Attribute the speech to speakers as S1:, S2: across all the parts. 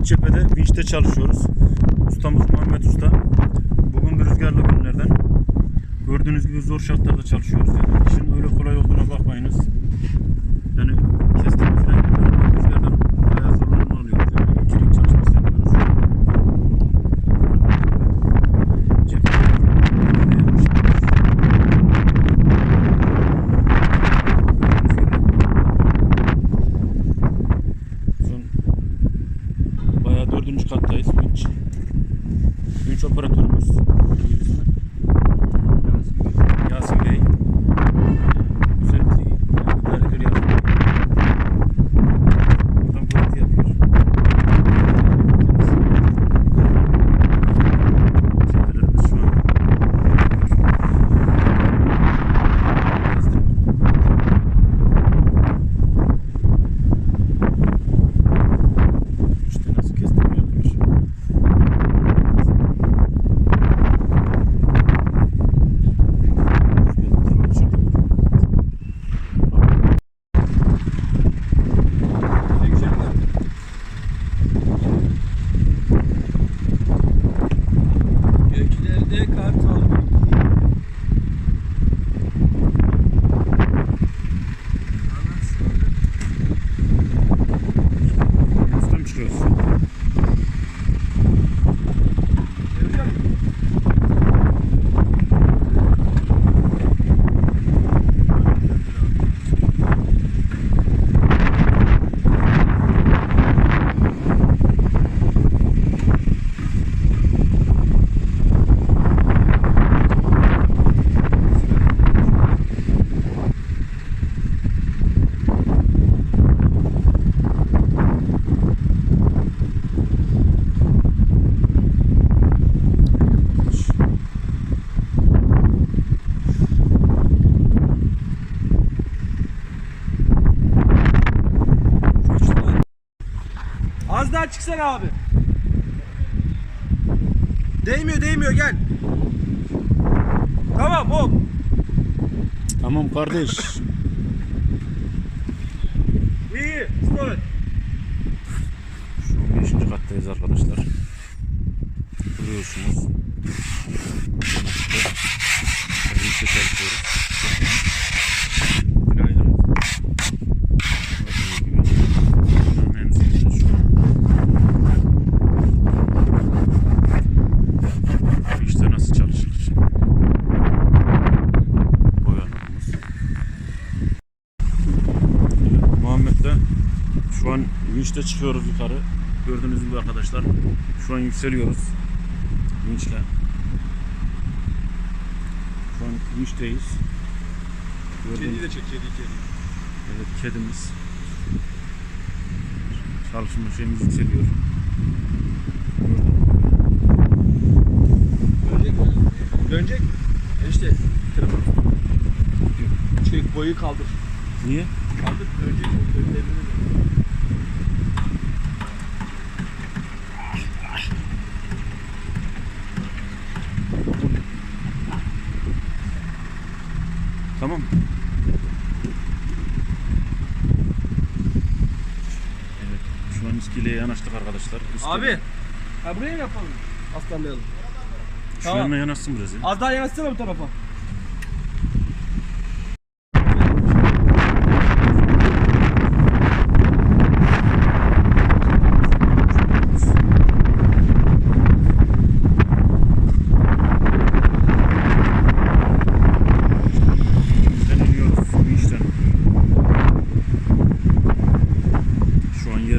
S1: iç cephede vinçte çalışıyoruz. Ustamız Muhammed Usta. Bugün bir rüzgarlı günlerden. Gördüğünüz gibi zor şartlarda çalışıyoruz. Yani işin öyle kolay olduğuna bakmayınız. Yani kestirme falan
S2: Çıksana abi. Değmiyor değmiyor gel. Tamam hop.
S1: Tamam kardeş.
S2: İyi. Stop.
S1: Şu an 5. kattayız arkadaşlar. Görüyorsunuz. Birlikte çalışıyoruz. Günaydın. Gördüğünüz gibi. Bunların menzilimiz şu an. İşte nasıl çalışılır? Boyanımız. Evet, Muhammed'le şu an vinçle çıkıyoruz yukarı. Gördüğünüz gibi arkadaşlar. Şu an yükseliyoruz. Vinçle. Şu an vinçteyiz.
S2: Kediyi de çek kedi kedi.
S1: Evet kedimiz. Çalışma şeyimiz yükseliyor.
S2: Dönecek mi? Dönecek mi? Enişte. Telefonu tut. Çek boyu kaldır.
S1: Niye?
S2: Kaldır. Dönecek. Dönecek.
S1: Tamam. Evet. Şu an iskeleye yanaştık arkadaşlar. İskele.
S2: Abi. Ha buraya mı yapalım? Aslanlayalım.
S1: Şu
S2: tamam.
S1: yanına yanaşsın biraz ya.
S2: Az daha yanaşsana bu tarafa.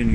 S1: Şu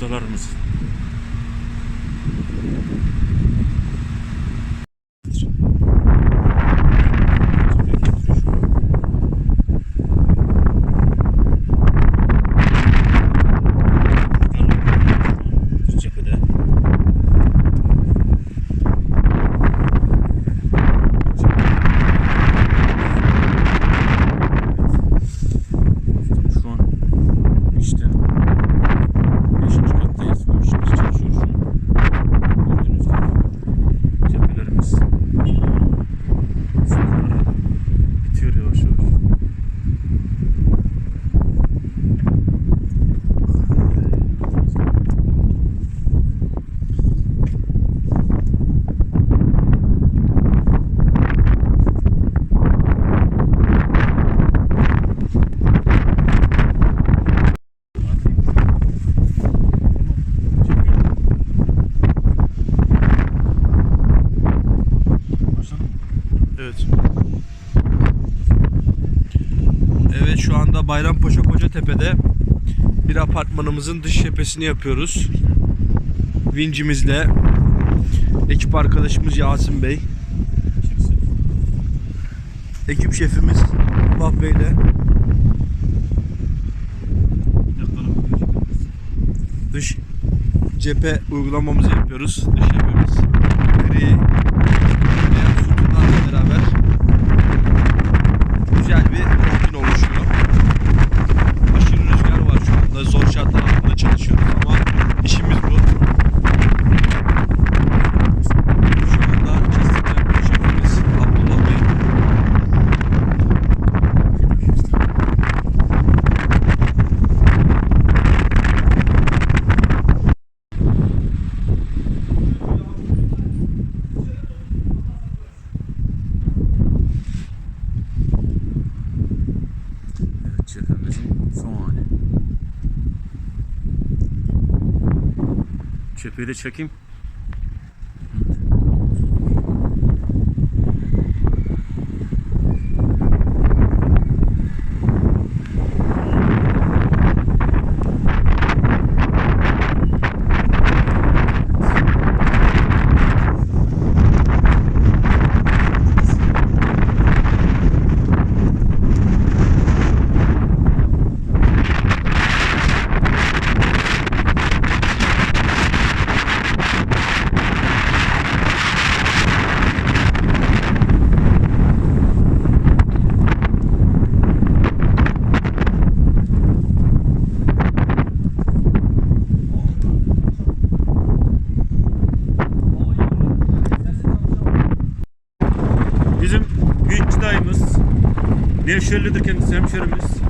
S1: Ustalarımız.
S2: Anda Bayrampaşa Kocatepe'de bir apartmanımızın dış cephesini yapıyoruz. Vincimizle ekip arkadaşımız Yasin Bey, ekip şefimiz Vah Bey'le dış cephe uygulamamızı yapıyoruz. Dış cephemiz gri beraber güzel bir kombin oluşuyor. Aşırı rüzgar var şu anda. Zor şartlar altında çalışıyoruz ama işimiz bu. Şu anda kesinlikle şefimiz Abdullah Bey.
S1: Evet cephemizin son hali. Cepheyi de çekeyim. Nevşehirlidir kendisi hemşerimiz.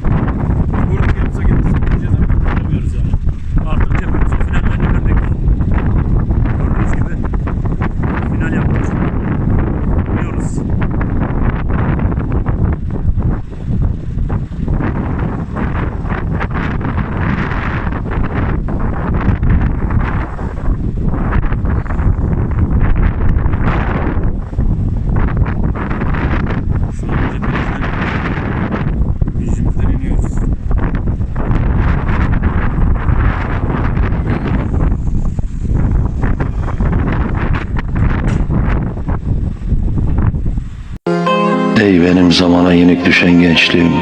S3: Benim zamana yenik düşen gençliğim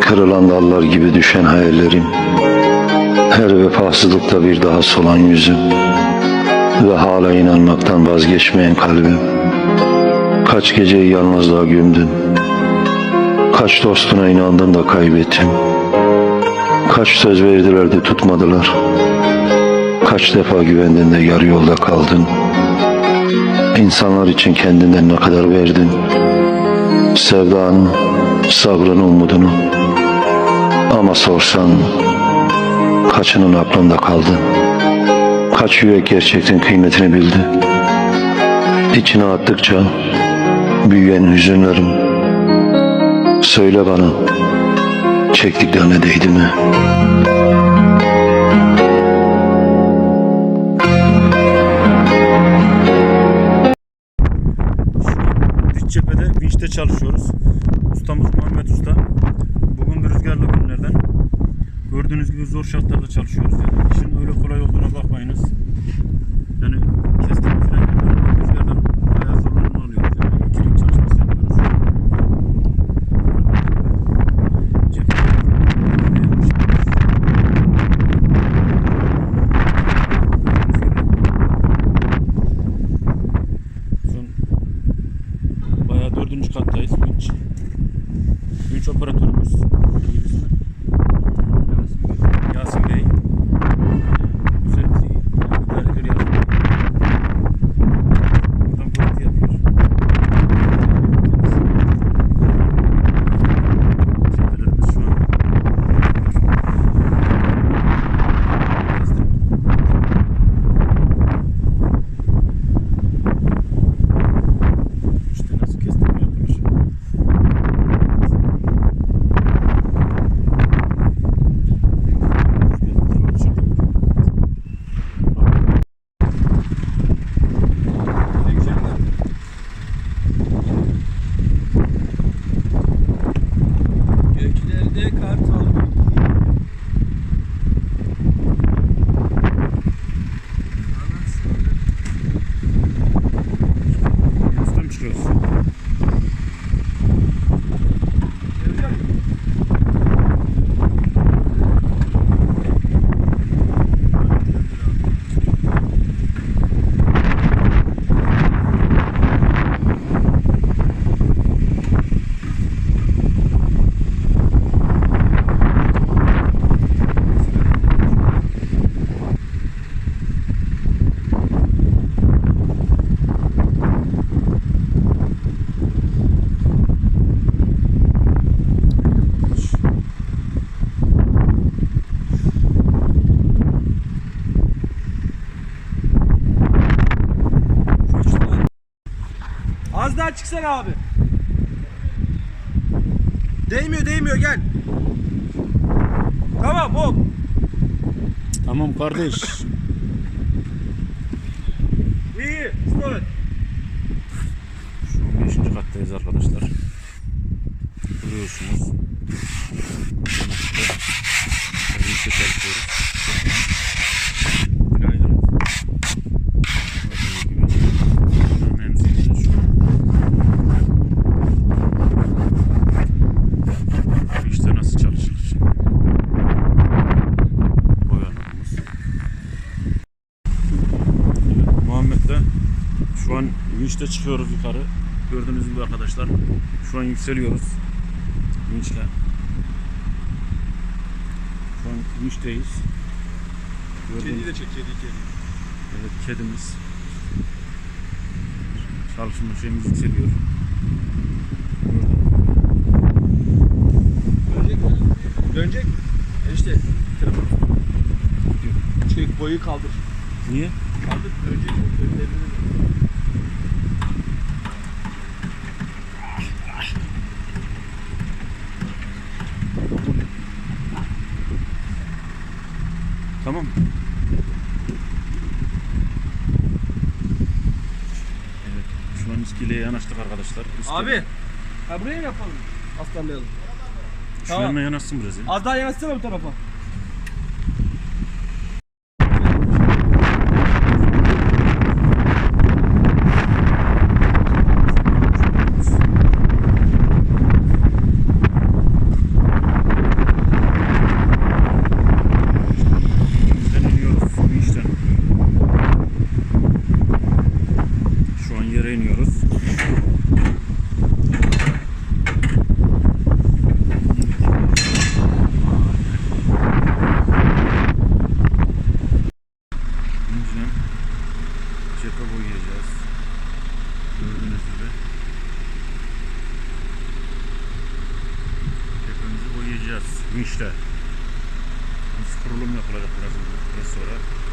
S3: Kırılan dallar gibi düşen hayallerim Her vefasızlıkta bir daha solan yüzüm Ve hala inanmaktan vazgeçmeyen kalbim. Kaç geceyi yalnızlığa gömdün Kaç dostuna inandın da kaybettin Kaç söz verdiler de tutmadılar Kaç defa güvendin de yarı yolda kaldın. İnsanlar için kendinden ne kadar verdin Sevdanı, sabrını, umudunu. Ama sorsan Kaçının aklında kaldı? Kaç yürek gerçekten kıymetini bildi? İçine attıkça Büyüyen hüzünlerim Söyle bana Çektiklerine değdi mi?
S1: Cephede vinçte çalışıyoruz. Ustamız Muhammed Usta. Bugün bir rüzgarlı günlerden. Gördüğünüz gibi zor şartlarda çalışıyoruz. Yani işin öyle kolay olduğuna bakmayınız. Yani kestirme kardeş.
S4: İyi. Stop.
S1: Şu an 5. kattayız arkadaşlar. Görüyorsunuz. Birlikte çalışıyoruz. Günaydın. Gördüğünüz gibi buranın mevzusu şu an. Bu işte nasıl çalışılır şimdi? Boyanımız. Evet, Muhammed'le şu vinçle çıkıyoruz yukarı. Gördüğünüz gibi arkadaşlar. Şu an yükseliyoruz. Vinçle. Şu an vinçteyiz. Gördüğünüz
S2: de çek kedi kedi.
S1: evet, kedimiz. Çalışma şeyimiz yükseliyor.
S4: Dönecek mi? Dönecek mi? Telefon. Çek boyu kaldır.
S1: Niye?
S4: Kaldır. Dönecek mi? Dönecek
S1: Tamam mı? Evet. Şu an iskeleye yanaştık arkadaşlar. İskele.
S4: Abi. Ha buraya mı yapalım? Aslanlayalım.
S1: Şu
S4: Tamam.
S1: yanına yanaşsın biraz ya.
S4: Az daha yanaşsana bu tarafa.
S1: Bizden iniyoruz. Bir işten. Şu an yere iniyoruz. İnciden cephe boyayacağız. Gördüğünüz gibi. Cephemizi boyayacağız. Vinçle. Biz kurulum yapılacak biraz, biraz sonra. Evet.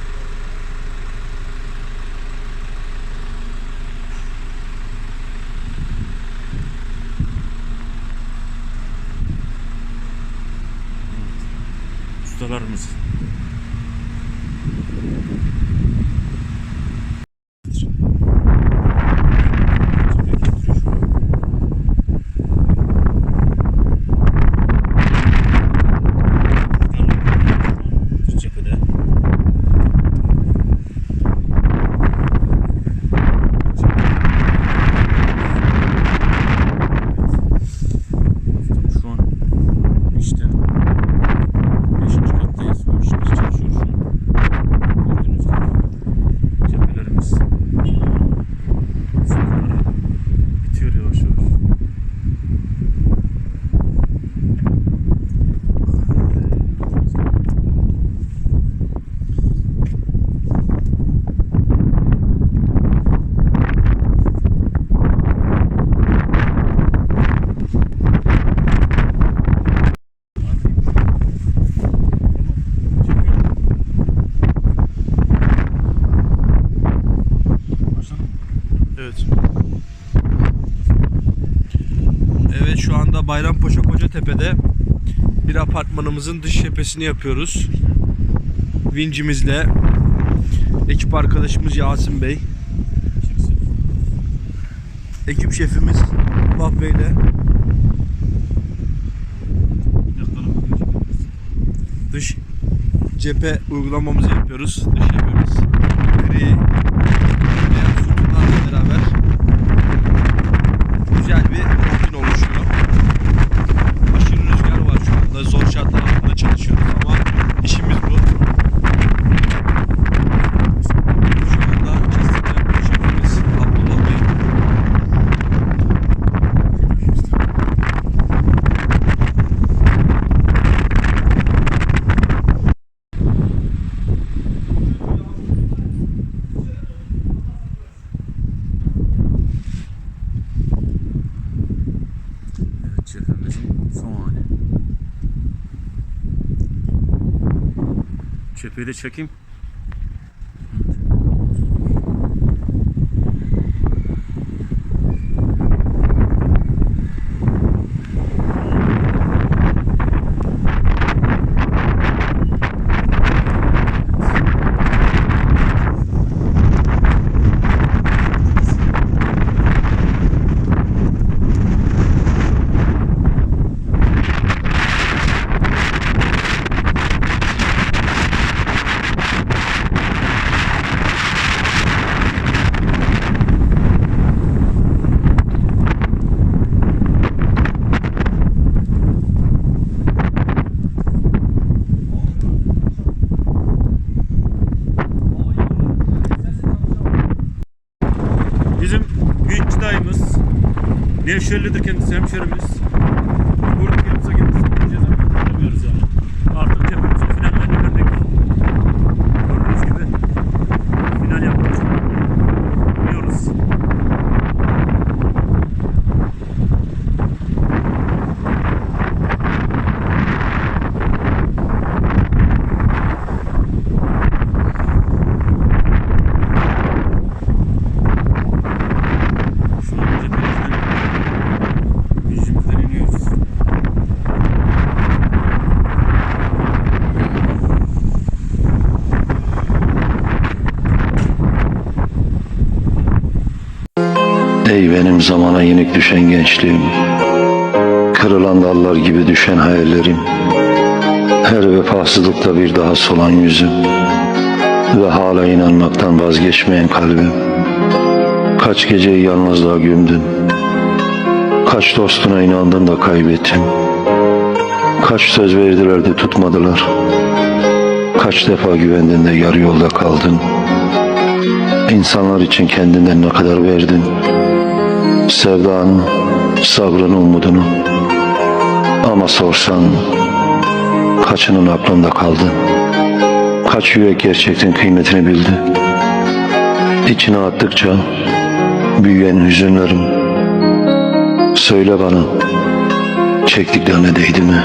S1: Ustalarımız. Cephede. Şu an işte 5. kattayız. Bu işte biz çalışıyoruz şu an. Gördüğünüz gibi cephelerimiz sıkıları bitiyor yavaş yavaş. Başladın mı?
S2: Evet. Evet şu anda Kocatepe'de bir apartmanımızın dış cephesini yapıyoruz. Vincimizle ekip arkadaşımız Yasin Bey, ekip şefimiz Vah Bey'le
S1: Yakalım.
S2: dış cephe uygulamamızı yapıyoruz. Dış cephemiz gri beyaz sütunlarla beraber güzel bir kombin oluşuyor. Aşırı rüzgar var şu anda. Zor şartlar altında çalışıyoruz ama işimiz bu. Şu anda kesinlikle şefimiz Abdullah Bey.
S1: Evet cephemizin son hali. Cepheyi de çekeyim. Nevşehirlidir kendisi hemşerimiz.
S3: Benim zamana yenik düşen gençliğim Kırılan dallar gibi düşen hayallerim Her vefasızlıkta bir daha solan yüzüm Ve hala inanmaktan vazgeçmeyen kalbim. Kaç geceyi yalnızlığa gömdün Kaç dostuna inandın da kaybettin Kaç söz verdiler de tutmadılar Kaç defa güvendin de yarı yolda kaldın. İnsanlar için kendinden ne kadar verdin Sevdanı, sabrını, umudunu. Ama sorsan Kaçının aklında kaldı? Kaç yürek gerçekten kıymetini bildi? İçine attıkça Büyüyen hüzünlerim Söyle bana Çektiklerine değdi mi?